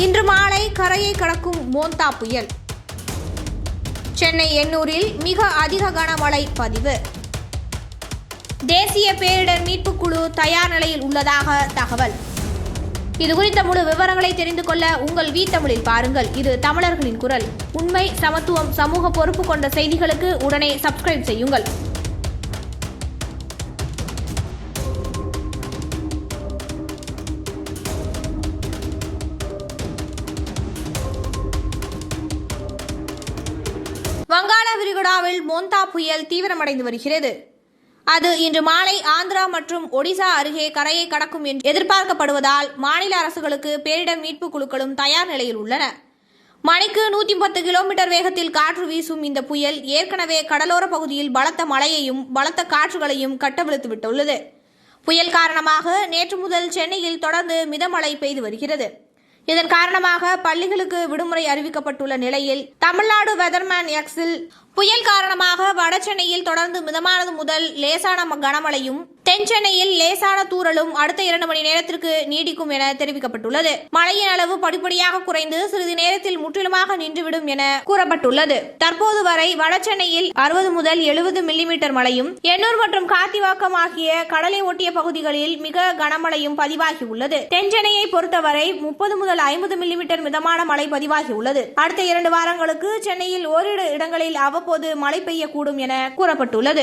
இன்று மாலை கரையை கடக்கும் மோந்தா புயல். சென்னை எண்ணூரில் மிக அதிக கனமழை பதிவு. தேசிய பேரிடர் மீட்புக் குழு தயார் நிலையில் உள்ளதாக தகவல். இது குறித்த முழு விவரங்களை தெரிந்து கொள்ள உங்கள் வீ தமிழில் பாருங்கள். இது தமிழர்களின் குரல். உண்மை சமத்துவம் சமூக பொறுப்பு கொண்ட செய்திகளுக்கு உடனே சப்ஸ்கிரைப் செய்யுங்கள். வங்காள விரிகுடாவில் மோந்தா புயல் தீவிரமடைந்து வருகிறது. அது இன்று மாலை ஆந்திரா மற்றும் ஒடிசா அருகே கரையை கடக்கும் என்று எதிர்பார்க்கப்படுவதால் மாநில அரசுகளுக்கு பேரிடர் மீட்பு குழுக்களும் தயார் நிலையில் உள்ளன. மணிக்கு நூற்றி பத்து கிலோமீட்டர் வேகத்தில் காற்று வீசும் இந்த புயல் ஏற்கனவே கடலோர பகுதியில் பலத்த மழையையும் பலத்த காற்றுகளையும் கட்டவிழ்த்து விட்டுள்ளது புயல் காரணமாக நேற்று முதல் சென்னையில் தொடர்ந்து மிதமழை பெய்து வருகிறது. இதன் காரணமாக பள்ளிகளுக்கு விடுமுறை அறிவிக்கப்பட்டுள்ள நிலையில் தமிழ்நாடு வெதர்மேன் எக்ஸில் புயல் காரணமாக வட சென்னையில் தொடர்ந்து மிதமானது முதல் லேசான கனமழையும் தென் சென்னையில் லேசான தூறலும் அடுத்த இரண்டு மணி நேரத்திற்கு நீடிக்கும் என தெரிவிக்கப்பட்டுள்ளது. மழையின் அளவு படிப்படியாக குறைந்து சிறிது நேரத்தில் முற்றிலுமாக நின்றுவிடும் என கூறப்பட்டுள்ளது. தற்போது வரை வட சென்னையில் அறுபது முதல் எழுபது மில்லிமீட்டர் மழையும் எண்ணூர் மற்றும் காத்திவாக்கம் ஆகிய கடலை ஒட்டிய பகுதிகளில் மிக கனமழையும் பதிவாகியுள்ளது. தென் சென்னையை பொறுத்தவரை முப்பது முதல் ஐம்பது மில்லிமீட்டர் மிதமான மழை பதிவாகியுள்ளது. அடுத்த இரண்டு வாரங்களுக்கு சென்னையில் ஓரிரு இடங்களில் அவ்வப்போது மழை பெய்யக்கூடும் என கூறப்பட்டுள்ளது.